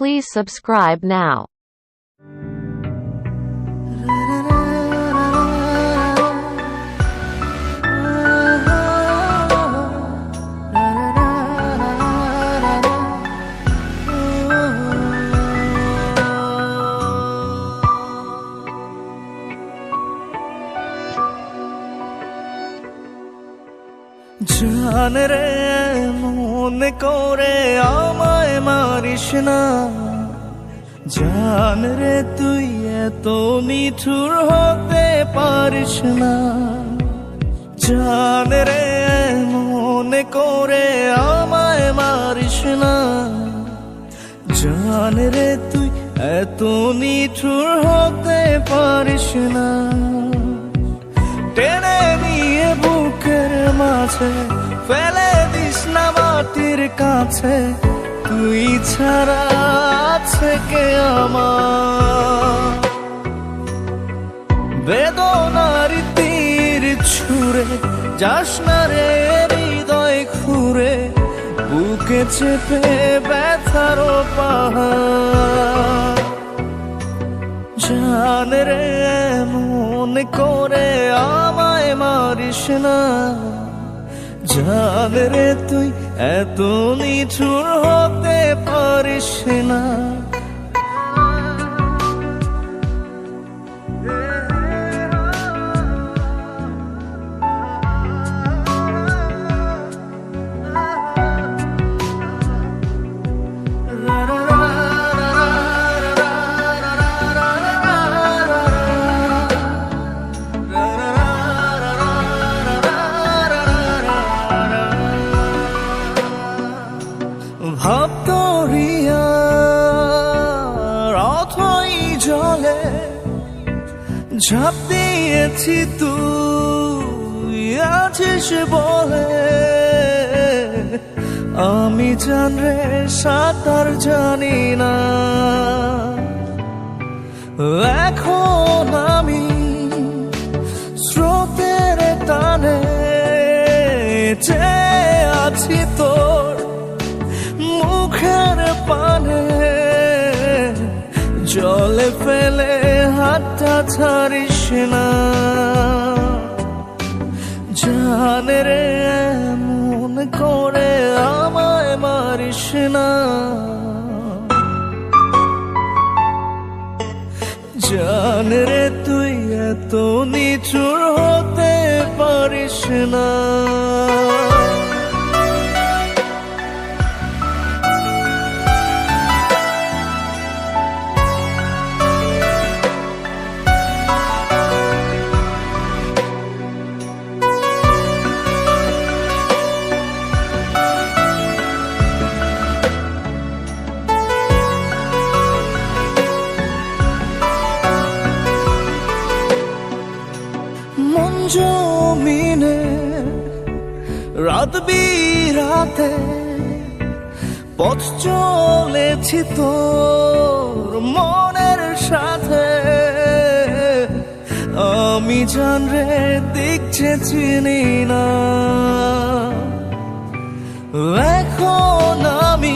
Please subscribe now. জান রে মনে করে মারিস না। জান রে তুই এত নিঠুর হতে পারিস না। জান রে মনে করে আমায় মারিস না। জান রে তুই এত নিঠুর হতে পারিস না। টেনে নিয়ে বুকের মাঝে ফেলে দিস না মাটির কাছে। তুই ছাড়া কে আমার? তীর ছুঁড়ে, যাস না রে হৃদয় খুঁড়ে, বুকে চেপে ব্যথার পাহাড়। জান রে, মন করে আমায় মারিস না। জান রে, তুই এত নিচুর হতে পারিস না। জলে ঝাঁপ দিয়েছি তুই আছিস বলে। আমি জান রে সাঁতার জানি না। এখন আমি স্রোতের টানে চেয়ে আছি তোর মুখের পানে। জলে ফেলে হাতটা ছাড়িস না। জানে রে মন করে আমায় মারিস না। জান রে তুই এত নিচুর হতে পারিস না। রাত বিরাতে পথ চলেছি তোর মনের সাথে। আমি জান রে দেখছে, চিনি না। এখন আমি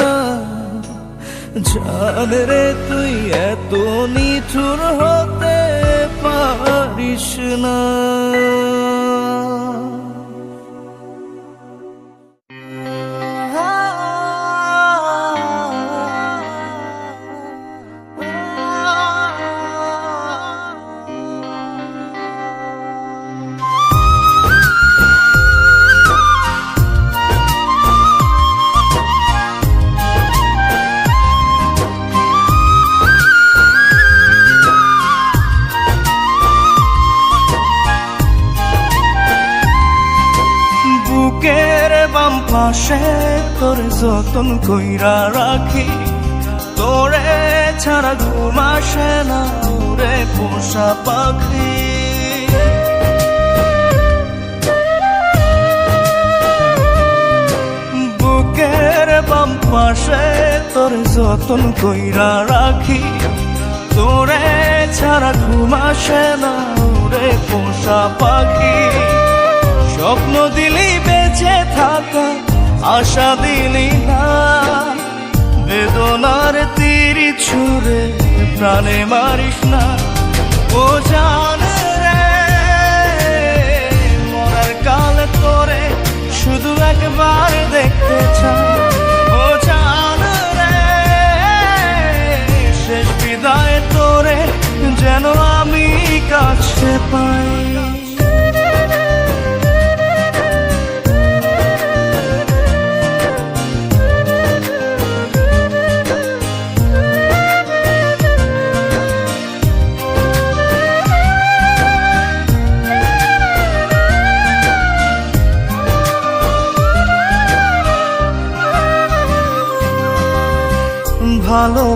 না জান রে তুই এত নিঠুর হতে পারিস না। পাশে তোর যতন কইরা রাখি। তোরে ছাড়া ঘুম আসে না রে পোষা পাখি। বুকের বাম পাশে তোর যতন কইরা রাখি। তোরে ছাড়া ঘুম আসে না রে পোষা পাখি। স্বপ্ন দিলি বেঁচে থাকা আশা দিলি না। বেদনার তীর ছুড়ে প্রাণে মারিস না। ও জান রে, মরার কাল করে শুধু একবার দেখতে চাই। ও জান রে বিদায় তোরে যেন আমি কাছে পাই।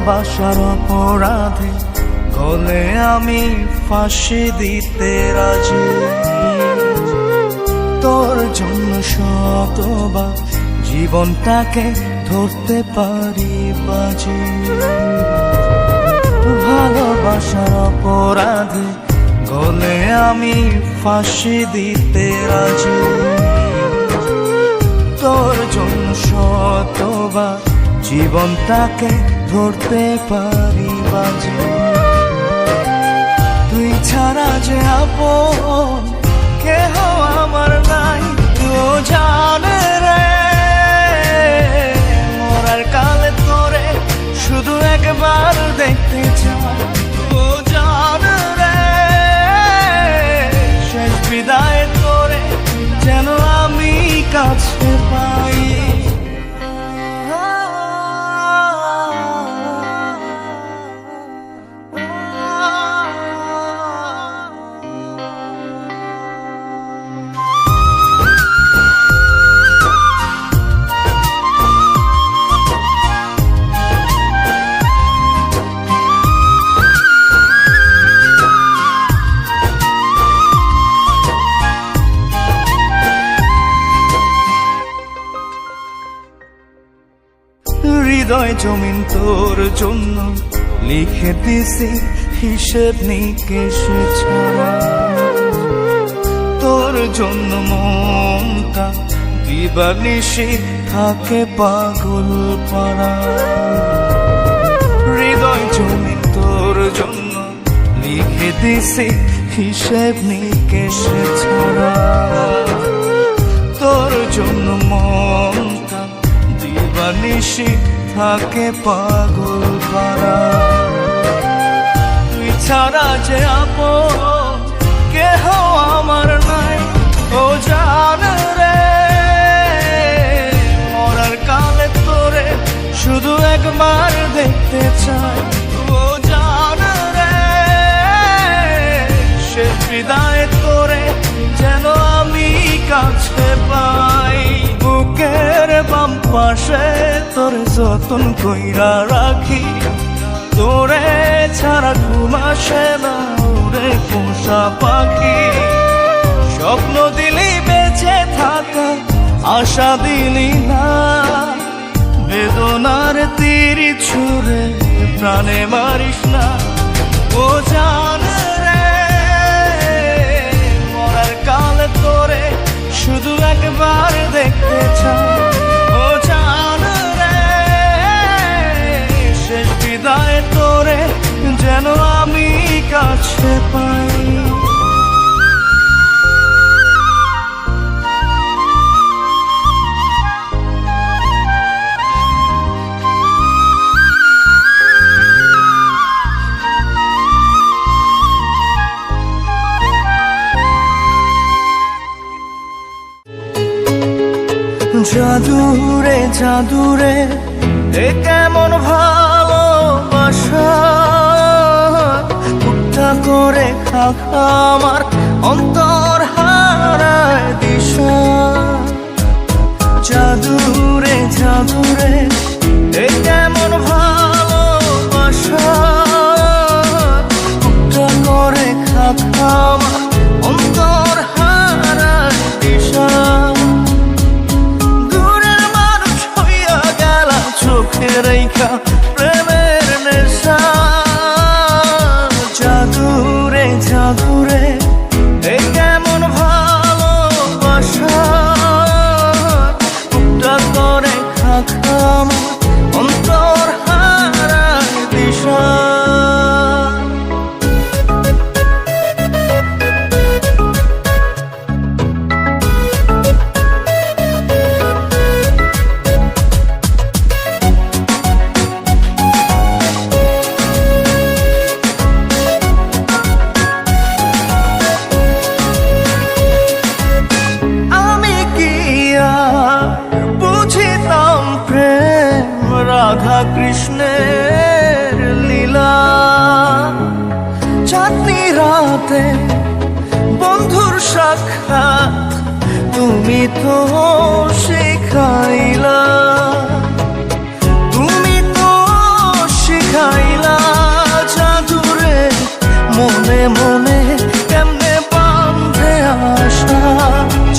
ভালোবাসার অপরাধে গলে আমি ফাঁসি দিতে রাজি। তোর জন্য শতবার জীবনটাকে ধরতে পারি বাজি। ভালোবাসার অপরাধে গলে আমি ফাঁসি দিতে রাজি। তোর জন্য শতবার জীবনটাকে ধরতে পারি বাজে তুই ছাড়া যে আপন কেহ আমার নাই তো জানে রে। জন্য লিখে দিছি হিসেব নিকেশ ছাড়া। তোর জন্য মনটা দিবানিশি থাকে পাগল পাড়া। হৃদয় জমিন তোর জন্য লিখে দিছি হিসেব নিকেশ ছাড়া। তোর জন্য মনটা দিবানিশি থাকে পাগল পারা তুই ছাড়া যে আপন, কেহ আমার নাই, ও জান রে। মরার কালে তোরে শুধু একবার দেখতে তোর যতন কইরা রাখি, তোরে ছাড়া ঘুম আসে না রে পোষা পাখি। স্বপ্ন দিলি বেঁচে থাকা, আশা দিলি না। বেদনার তীর ছুড়ে প্রাণে মারিস না। ও জান রে, মরার কাল তোরে শুধু একবার দেখতে চাই। যেন আমি কাছে পাই। জাদুরে জাদুরে এ কেমন ভালোবাসা করে খাখা আমার অন্তর হারায় দিশা। জাদুরে জাদুরে এ কেমন রাতে বন্ধুর সাক্ষাৎ, তুমি তো শেখাইলা। তুমি তো শিখাইলা জাদুরে, মনে মনে কেমনে বান্ধে আশা।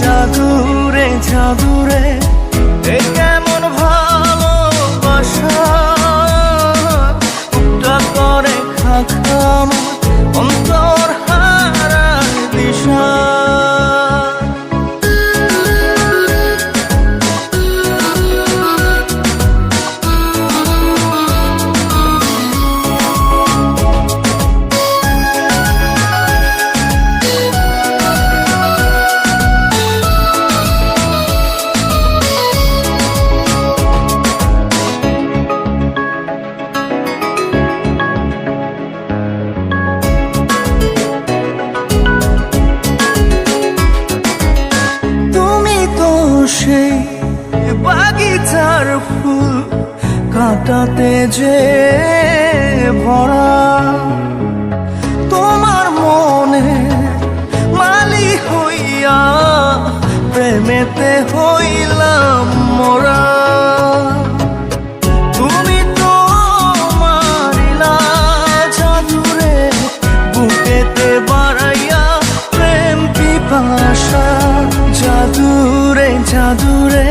জাদুরে জাদুরে হারায় কাটাতে যে ভরা, তোমার মনে মালি হইয়া, প্রেমেতে হইলাম মোরা। তুমি তো মারিলা জাদুরে জাদুরে জাদুরে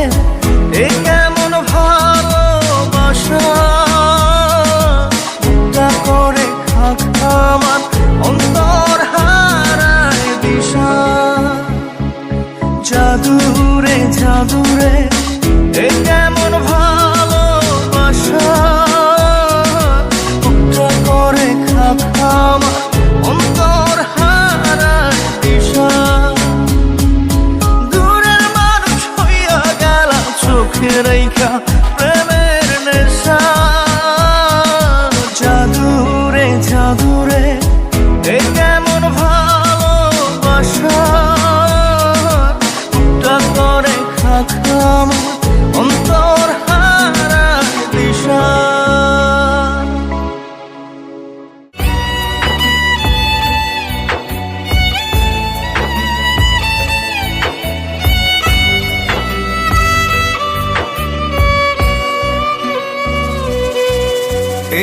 Răica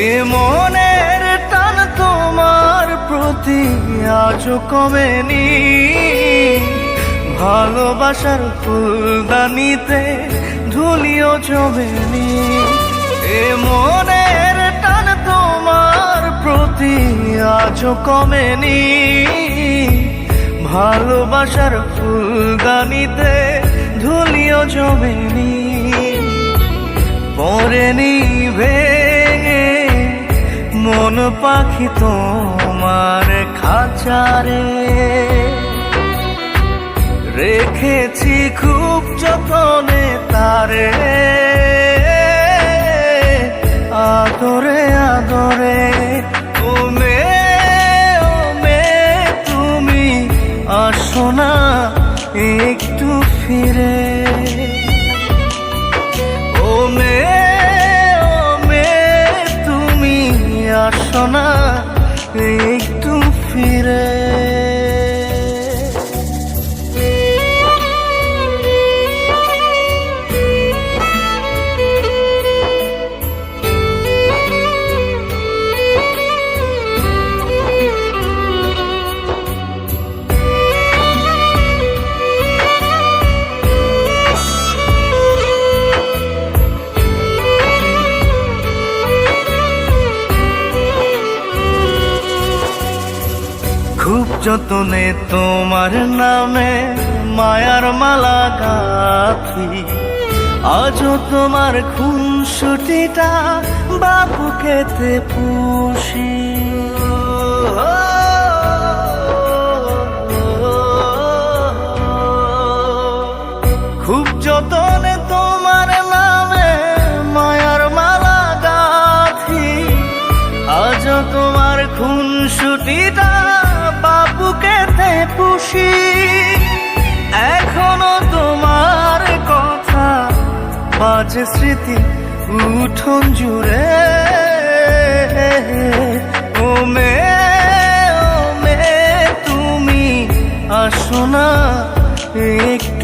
মনের টান তোমার প্রতি আজও কমেনি। ভালোবাসার ফুলদানিতে ধুলিও জমেনি। এ মনের টান তোমার প্রতি আজও কমেনি। ভালোবাসার ফুলদানিতে ধুলিও জমেনি। পরে ভেঙে মন পাখি তোমার খাঁচারে? রেখেছি খুব যতনে তারে। আদরে আদরে ও মে ও মে তুমি আসো না একটু ফিরে। যতনে তোমার নামে মায়ার মালা গাথি, আজও তোমার খুনসুটিটা বাবু খেতে পুষি। খুব যতনে তোমার নামে মায়ার মালা গাথি, আজও তোমার খুনসুটিটা বাবুকে তে পুষি এখনও তোমার কথা বাজে স্মৃতি উঠোন জুড়ে। ও মে ও মে তুমি আসো না, একটু